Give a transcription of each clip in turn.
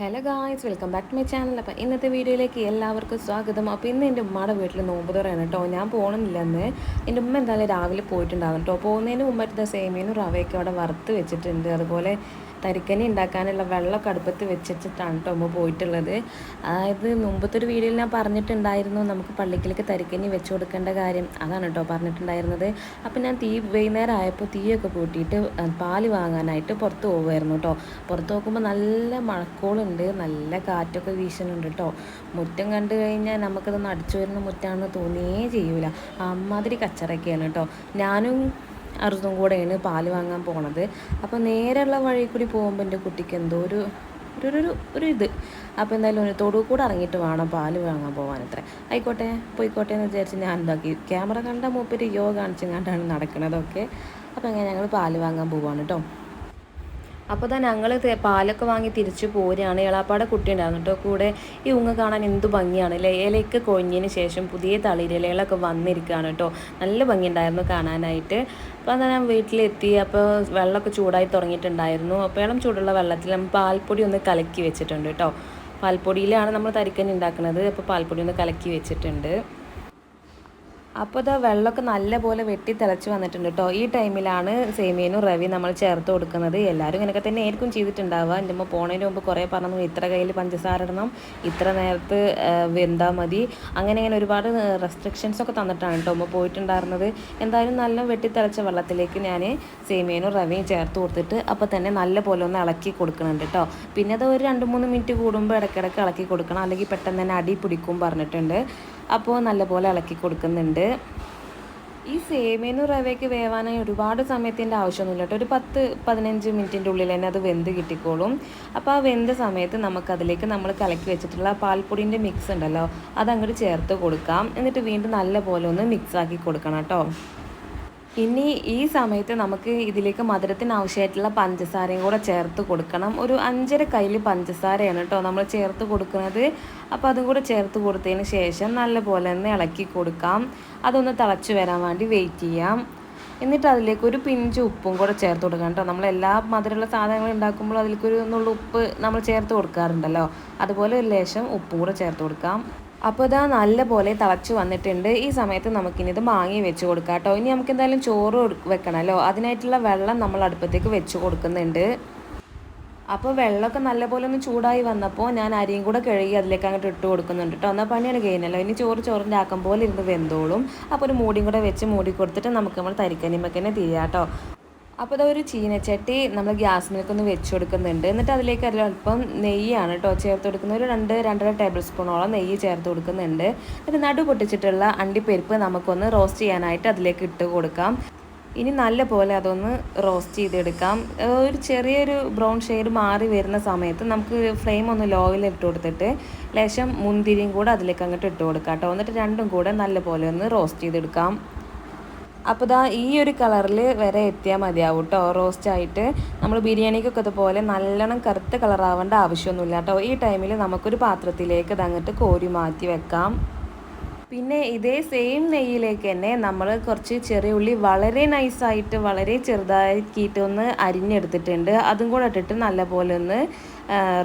Hello guys welcome back to my channel അപ്പോൾ ഇന്നത്തെ വീഡിയോയിലേക്ക് എല്ലാവർക്കും സ്വാഗതം. അപ്പോൾ ഇന്ന് എന്റെ ഉമ്മയുടെ വീട്ടിൽ നോമ്പ് തുറയാണ് കേട്ടോ ഞാൻ പോകണമെന്നില്ലെന്ന് എന്റെ ഉമ്മ എന്തായാലും രാവിലെ പോയിട്ടുണ്ടാകും കേട്ടോ പോകുന്നതിന് മുമ്പായിട്ട് സേമിയനും റവയൊക്കെ അവിടെ വറുത്ത് വെച്ചിട്ടുണ്ട്. അതുപോലെ തരിക്കനി ഉണ്ടാക്കാനുള്ള വെള്ളമൊക്കെ അടുപ്പത്ത് വെച്ചിട്ടാണ് കേട്ടോ അമ്മ പോയിട്ടുള്ളത്. അതായത് മുമ്പത്തെ ഒരു വീഡിയോയിൽ ഞാൻ പറഞ്ഞിട്ടുണ്ടായിരുന്നു നമുക്ക് പള്ളിക്കലേക്ക് തരിക്കനി വെച്ച് കൊടുക്കേണ്ട കാര്യം. അതാണ് കേട്ടോ പറഞ്ഞിട്ടുണ്ടായിരുന്നത്. അപ്പോൾ ഞാൻ തീ വൈകുന്നേരം ആയപ്പോൾ തീയൊക്കെ കൂട്ടിയിട്ട് പാൽ വാങ്ങാനായിട്ട് പുറത്ത് പോകുമായിരുന്നു കേട്ടോ പുറത്ത് നോക്കുമ്പോൾ നല്ല മഴക്കോളുണ്ട് നല്ല കാറ്റൊക്കെ വീശുന്നുണ്ട് കേട്ടോ മുറ്റം കണ്ടു കഴിഞ്ഞാൽ നമുക്കതൊന്ന് അടിച്ചു വരുന്ന മുറ്റാണെന്ന് തോന്നിയേ ചെയ്യൂല. അമ്മാതിരി കച്ചറൊക്കെയാണ് കേട്ടോ ഞാനും അറുതും കൂടെയാണ് പാൽ വാങ്ങാൻ പോണത്. അപ്പോൾ നേരെയുള്ള വഴി കൂടി പോകുമ്പോൾ എന്റെ കുട്ടിക്ക് എന്തോ ഒരു ഒരു ഒരു ഒരു ഇത്. അപ്പോൾ എന്തായാലും ഒരു തൊടു കൂടെ ഇറങ്ങിയിട്ട് വേണം പാൽ വാങ്ങാൻ പോകാൻ അത്ര ആയിക്കോട്ടെ പോയിക്കോട്ടെ എന്ന് വിചാരിച്ച് ഞാൻ എന്താക്കി ക്യാമറ കണ്ട മൂപ്പര് യോ കാണിച്ചെങ്ങാണ്ടാണ് നടക്കണതൊക്കെ. അപ്പോൾ അങ്ങനെ ഞങ്ങൾ പാൽ വാങ്ങാൻ പോവാണ് കേട്ടോ അപ്പോൾ തന്നെ ഞങ്ങൾ പാലൊക്കെ വാങ്ങി തിരിച്ചു പോരുകയാണ് ഇളാപ്പാടെ കുട്ടി ഉണ്ടായിരുന്നു കേട്ടോ. കൂടെ ഈ ഉങ്ങ കാണാൻ എന്ത് ഭംഗിയാണ് അല്ലേ? ഇലയൊക്കെ കൊഴിഞ്ഞതിന് ശേഷം പുതിയ തളിരിലകളൊക്കെ വന്നിരിക്കുകയാണ് കേട്ടോ. നല്ല ഭംഗിയുണ്ടായിരുന്നു കാണാനായിട്ട്. അപ്പോൾ അതാ ഞാൻ വീട്ടിലെത്തി. അപ്പോൾ വെള്ളമൊക്കെ ചൂടായി തുടങ്ങിയിട്ടുണ്ടായിരുന്നു. അപ്പോൾ ഇളം ചൂടുള്ള വെള്ളത്തിൽ നമ്മൾ പാൽപ്പൊടി ഒന്ന് കലക്കി വെച്ചിട്ടുണ്ട് കേട്ടോ. പാൽപ്പൊടിയിലാണ് നമ്മൾ തരിക്കഞ്ഞി ഉണ്ടാക്കുന്നത്. അപ്പോൾ പാൽപ്പൊടി ഒന്ന് കലക്കി വെച്ചിട്ടുണ്ട്. അപ്പോൾ ഇതാ വെള്ളമൊക്കെ നല്ലപോലെ വെട്ടി തിളച്ച് വന്നിട്ടുണ്ട് കേട്ടോ ഈ ടൈമിലാണ് സേമിയനും റവി നമ്മൾ ചേർത്ത് കൊടുക്കുന്നത്. എല്ലാവരും ഇങ്ങനെയൊക്കെ തന്നെ ആയിരിക്കും ചെയ്തിട്ടുണ്ടാവുക. എന്റെ അമ്മ പോണതിന് മുമ്പ് കുറേ പറഞ്ഞു ഇത്ര കയ്യിൽ പഞ്ചസാര ഇടണം ഇത്ര നേരത്ത് വെന്താൽ മതി. അങ്ങനെ ഇങ്ങനെ ഒരുപാട് റെസ്ട്രിക്ഷൻസ് ഒക്കെ തന്നിട്ടാണ് കേട്ടോ അമ്മ പോയിട്ടുണ്ടായിരുന്നത്. എന്തായാലും നല്ല വെട്ടി തിളച്ച വെള്ളത്തിലേക്ക് ഞാൻ സേമിയനും റവിയും ചേർത്ത് കൊടുത്തിട്ട് അപ്പോൾ തന്നെ നല്ല പോലെ ഒന്ന് ഇളക്കി കൊടുക്കുന്നുണ്ട് കേട്ടോ പിന്നെ അത് ഒരു രണ്ട് മൂന്ന് മിനിറ്റ് കൂടുമ്പോൾ ഇടയ്ക്കിടയ്ക്ക് ഇളക്കി കൊടുക്കണം. അല്ലെങ്കിൽ പെട്ടെന്ന് തന്നെ അടി പിടിക്കും പറഞ്ഞിട്ടുണ്ട്. അപ്പോൾ നല്ലപോലെ ഇളക്കി കൊടുക്കുന്നുണ്ട്. ഈ സേമിയനും റവയ്ക്ക് വേവാനായി ഒരുപാട് സമയത്തിന്റെ ആവശ്യമൊന്നുമില്ല കേട്ടോ. ഒരു പത്ത് പതിനഞ്ച് മിനിറ്റിന്റെ ഉള്ളിൽ തന്നെ അത് വെന്ത് കിട്ടിക്കോളും. അപ്പോൾ ആ വെന്ത സമയത്ത് നമുക്കതിലേക്ക് നമ്മൾ കലക്കി വെച്ചിട്ടുള്ള പാൽപ്പൊടിന്റെ മിക്സ് ഉണ്ടല്ലോ അതങ്ങോട്ട് ചേർത്ത് കൊടുക്കാം. എന്നിട്ട് വീണ്ടും നല്ലപോലെ ഒന്ന് മിക്സാക്കി കൊടുക്കണം കേട്ടോ. ഇനി ഈ സമയത്ത് നമുക്ക് ഇതിലേക്ക് മധുരത്തിന് ആവശ്യമായിട്ടുള്ള പഞ്ചസാരയും കൂടെ ചേർത്ത് കൊടുക്കണം. ഒരു അഞ്ചര കയ്യിൽ പഞ്ചസാരയാണ് കേട്ടോ നമ്മൾ ചേർത്ത് കൊടുക്കുന്നത്. അപ്പോൾ അതും കൂടെ ചേർത്ത് കൊടുത്തതിന് ശേഷം നല്ലപോലെ ഒന്ന് ഇളക്കി കൊടുക്കാം. അതൊന്ന് തിളച്ച് വരാൻ വേണ്ടി വെയിറ്റ് ചെയ്യാം. എന്നിട്ട് അതിലേക്ക് ഒരു പിഞ്ച് ഉപ്പും കൂടെ ചേർത്ത് കൊടുക്കണം കേട്ടോ നമ്മൾ എല്ലാ മധുരമുള്ള സാധനങ്ങൾ ഉണ്ടാക്കുമ്പോൾ അതിലേക്ക് ഒരു ഉപ്പ് നമ്മൾ ചേർത്ത് കൊടുക്കാറുണ്ടല്ലോ. അതുപോലെ ഒരു ലേശം ഉപ്പും കൂടെ ചേർത്ത് കൊടുക്കാം. അപ്പോൾ ഇതാ നല്ലപോലെ തിളച്ച് വന്നിട്ടുണ്ട്. ഈ സമയത്ത് നമുക്കിനി ഇത് മാങ്ങി വെച്ച് കൊടുക്കാം കേട്ടോ ഇനി നമുക്ക് എന്തായാലും ചോറ് വെക്കണമല്ലോ അതിനായിട്ടുള്ള വെള്ളം നമ്മൾ അടുപ്പത്തേക്ക് വെച്ച് കൊടുക്കുന്നുണ്ട്. അപ്പോൾ വെള്ളമൊക്കെ നല്ലപോലെ ഒന്ന് ചൂടായി വന്നപ്പോൾ ഞാൻ അരിയും കൂടെ കഴുകി അതിലേക്ക് അങ്ങോട്ട് ഇട്ട് കൊടുക്കുന്നുണ്ട് കേട്ടോ എന്നാൽ പണിയാണ് കഴിഞ്ഞല്ലോ ഇനി ചോറ് ചോറിന്റെ ആക്കം പോലെ ഇരുന്ന് വെന്തോളും. അപ്പോൾ ഒരു മൂടിയും കൂടെ വെച്ച് മൂടി കൊടുത്തിട്ട് നമുക്ക് നമ്മൾ തരിക്കനിമക്കന്നെ തിരിയാം കേട്ടോ അപ്പോൾ ഒരു ചീനച്ചട്ടി നമ്മൾ ഗ്യാസ് ഒന്ന് വെച്ച് കൊടുക്കുന്നുണ്ട് എന്നിട്ട് അതിലേക്ക് അല്പം നെയ്യാണ് കേട്ടോ ചേർത്ത് കൊടുക്കുന്നത്. ഒരു രണ്ട് രണ്ടര ടേബിൾ സ്പൂണോളം നെയ്യ് ചേർത്ത് കൊടുക്കുന്നുണ്ട്. എന്നിട്ട് നടു പൊട്ടിച്ചിട്ടുള്ള അണ്ടിപ്പരിപ്പ് നമുക്കൊന്ന് റോസ്റ്റ് ചെയ്യാനായിട്ട് അതിലേക്ക് ഇട്ട് കൊടുക്കാം. ഇനി നല്ല പോലെ അതൊന്ന് റോസ്റ്റ് ചെയ്തെടുക്കാം. ഒരു ചെറിയൊരു ബ്രൗൺ ഷെയ്ഡ് മാറി വരുന്ന സമയത്ത് നമുക്ക് ഫ്ലെയിം ഒന്ന് ലോയിൽ ഇട്ട് കൊടുത്തിട്ട് ലേശം മുന്തിരിയും കൂടെ അതിലേക്ക് അങ്ങോട്ട് ഇട്ട് കൊടുക്കാം കേട്ടോ എന്നിട്ട് രണ്ടും കൂടെ നല്ല പോലെ ഒന്ന് റോസ്റ്റ് ചെയ്തെടുക്കാം. അപ്പോൾ ഇതാ ഈ ഒരു കളറിൽ വരെ എത്തിയാൽ മതിയാവും കേട്ടോ റോസ്റ്റ് ആയിട്ട് നമ്മൾ ബിരിയാണിക്കൊക്കെ അതുപോലെ നല്ലോണം കറുത്ത കളറാവേണ്ട ആവശ്യമൊന്നുമില്ല കേട്ടോ ഈ ടൈമിൽ നമുക്കൊരു പാത്രത്തിലേക്ക് ഇതങ്ങട്ട് കോരി മാറ്റി വെക്കാം. പിന്നെ ഇതേ സെയിം നെയ്യിലേക്ക് തന്നെ നമ്മൾ കുറച്ച് ചെറിയ ഉള്ളി വളരെ നൈസായിട്ട് വളരെ ചെറുതാക്കിയിട്ട് ഒന്ന് അരിഞ്ഞെടുത്തിട്ടുണ്ട്. അതും കൂടെ ഇട്ടിട്ട് നല്ലപോലെ ഒന്ന്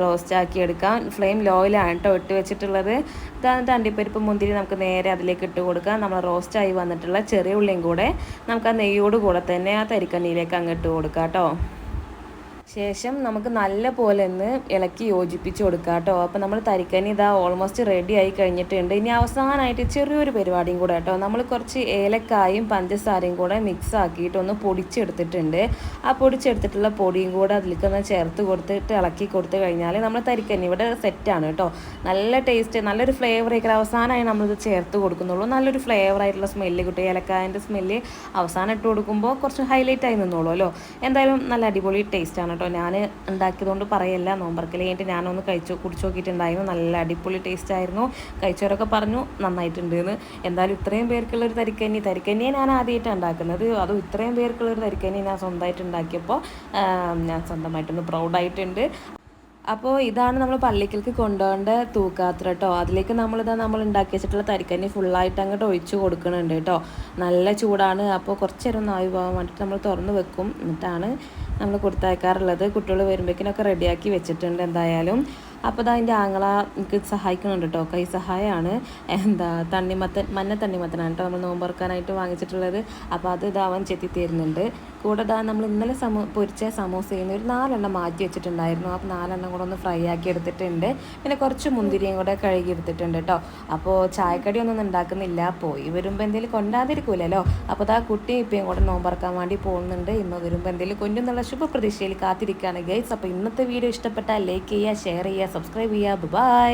റോസ്റ്റ് ആക്കി എടുക്കാം. ഫ്ലെയിം ലോയിലാണ് കേട്ടോ ഇട്ട് വെച്ചിട്ടുള്ളത്. ഇതാണ് അണ്ടിപ്പരിപ്പ് മുന്തിരി നമുക്ക് നേരെ അതിലേക്ക് ഇട്ട് കൊടുക്കാം. നമ്മൾ റോസ്റ്റ് ആയി വന്നിട്ടുള്ള ചെറിയ ഉള്ളിയും കൂടെ നമുക്ക് ആ നെയ്യോട് കൂടെ തന്നെ ആ തരിക്കണ്ണിയിലേക്ക് അങ്ങ് ഇട്ട് കൊടുക്കാം കേട്ടോ ശേഷം നമുക്ക് നല്ല പോലെ ഒന്ന് ഇളക്കി യോജിപ്പിച്ച് കൊടുക്കുക കേട്ടോ. അപ്പോൾ നമ്മൾ തരിക്കനി ഇതാ ഓൾമോസ്റ്റ് റെഡി ആയി കഴിഞ്ഞിട്ടുണ്ട്. ഇനി അവസാനമായിട്ട് ചെറിയൊരു പരിപാടിയും കൂടെ കേട്ടോ. നമ്മൾ കുറച്ച് ഏലക്കായും പഞ്ചസാരയും കൂടെ മിക്സ് ആക്കിയിട്ട് ഒന്ന് പൊടിച്ചെടുത്തിട്ടുണ്ട്. ആ പൊടിച്ചെടുത്തിട്ടുള്ള പൊടിയും കൂടെ അതിലേക്ക് ഒന്ന് ചേർത്ത് കൊടുത്തിട്ട് ഇളക്കി കൊടുത്തു കഴിഞ്ഞാൽ നമ്മൾ തരിക്കനി ഇവിടെ സെറ്റാണ് കേട്ടോ. നല്ല ടേസ്റ്റ് നല്ലൊരു ഫ്ലേവർ ആയിരിക്കും അവസാനമായി നമ്മളിത് ചേർത്ത് കൊടുക്കുന്നുള്ളൂ. നല്ലൊരു ഫ്ലേവർ ആയിട്ടുള്ള സ്മെല്ല് കിട്ടും. ഏലക്കായന്റെ സ്മെല്ല് അവസാനം ഇട്ട് കൊടുക്കുമ്പോൾ കുറച്ച് ഹൈലൈറ്റ് ആയി നിന്നോളൂ അല്ലോ. എന്തായാലും നല്ല അടിപൊളി ടേസ്റ്റാണ് കേട്ടോ. ഞാൻ ഉണ്ടാക്കിയതുകൊണ്ട് പറയല്ല. നോമ്പറക്കൽ കഴിഞ്ഞിട്ട് ഞാനൊന്ന് കഴിച്ചു കുടിച്ചു നോക്കിയിട്ടുണ്ടായിരുന്നു. നല്ല അടിപൊളി ടേസ്റ്റ് ആയിരുന്നു. കഴിച്ചവരൊക്കെ പറഞ്ഞു നന്നായിട്ടുണ്ട് എന്ന്. എന്തായാലും ഇത്രയും പേർക്കുള്ള ഒരു തരിക്കന്നി തരിക്കന്നിയെ ഞാൻ ആദ്യമായിട്ടാണ് ഉണ്ടാക്കുന്നത്. അതും ഇത്രയും പേർക്കുള്ള ഒരു തരിക്കഞ്ഞി ഞാൻ സ്വന്തമായിട്ട് ഉണ്ടാക്കിയപ്പോൾ ഞാൻ സ്വന്തമായിട്ടൊന്ന് പ്രൗഡായിട്ടുണ്ട് അപ്പോൾ ഇതാണ് നമ്മൾ പള്ളിക്കൽക്ക് കൊണ്ടുപോകേണ്ട തൂക്കാത്ര കേട്ടോ അതിലേക്ക് നമ്മളിതാ നമ്മൾ ഉണ്ടാക്കി വെച്ചിട്ടുള്ള തരിക്കന്നി ഫുള്ളായിട്ട് അങ്ങോട്ട് ഒഴിച്ച് കൊടുക്കുന്നുണ്ട് കേട്ടോ നല്ല ചൂടാണ്. അപ്പോൾ കുറച്ച് നേരം പോകാൻ വേണ്ടിയിട്ട് നമ്മൾ തുറന്ന് വെക്കും. എന്നിട്ടാണ് നമ്മൾ കൊടുത്തയക്കാറുള്ളത്. കുട്ടികൾ വരുമ്പോഴേക്കിനൊക്കെ റെഡിയാക്കി വെച്ചിട്ടുണ്ട് എന്തായാലും. അപ്പോൾ അത് അതിന്റെ ആങ്ങള എനിക്ക് സഹായിക്കുന്നുണ്ട് കേട്ടോ കൈ സഹായമാണ് എന്താ തണ്ണിമത്തൻ മഞ്ഞ തണ്ണിമത്തനാണ് കേട്ടോ നമ്മൾ നോമ്പറക്കാനായിട്ട് വാങ്ങിച്ചിട്ടുള്ളത്. അപ്പോൾ അത് ഇതാ അവൻ ചെത്തി തരുന്നുണ്ട്. കൂടെ ഇതാ നമ്മൾ ഇന്നലെ സമൂ പൊരിച്ച സമോസയിൽ ഒരു നാലെണ്ണം മാറ്റി വെച്ചിട്ടുണ്ടായിരുന്നു. അപ്പോൾ നാലെണ്ണം കൂടെ ഒന്ന് ഫ്രൈ ആക്കി എടുത്തിട്ടുണ്ട്. പിന്നെ കുറച്ച് മുന്തിരിയും കൂടെ കഴുകി എടുത്തിട്ടുണ്ട് കേട്ടോ അപ്പോൾ ചായക്കടി ഒന്നും ഉണ്ടാക്കുന്നില്ല. പോയി വരുമ്പോൾ എന്തെങ്കിലും കൊണ്ടാതിരിക്കൂലല്ലോ. അപ്പോൾ ആ കുട്ടിയും ഇപ്പം കൂടെ നോമ്പറക്കാൻ വേണ്ടി പോകുന്നുണ്ട്. ഇന്ന് വരുമ്പോൾ എന്തെങ്കിലും കൊണ്ടുന്നുള്ള ശുഭപ്രതീക്ഷയിൽ കാത്തിരിക്കുകയാണ് ഗൈസ് അപ്പോൾ ഇന്നത്തെ വീഡിയോ ഇഷ്ടപ്പെട്ടാൽ ലൈക്ക് ചെയ്യുക ഷെയർ ചെയ്യുക സബ്സ്ക്രൈബ് ചെയ്യുക. ബൈ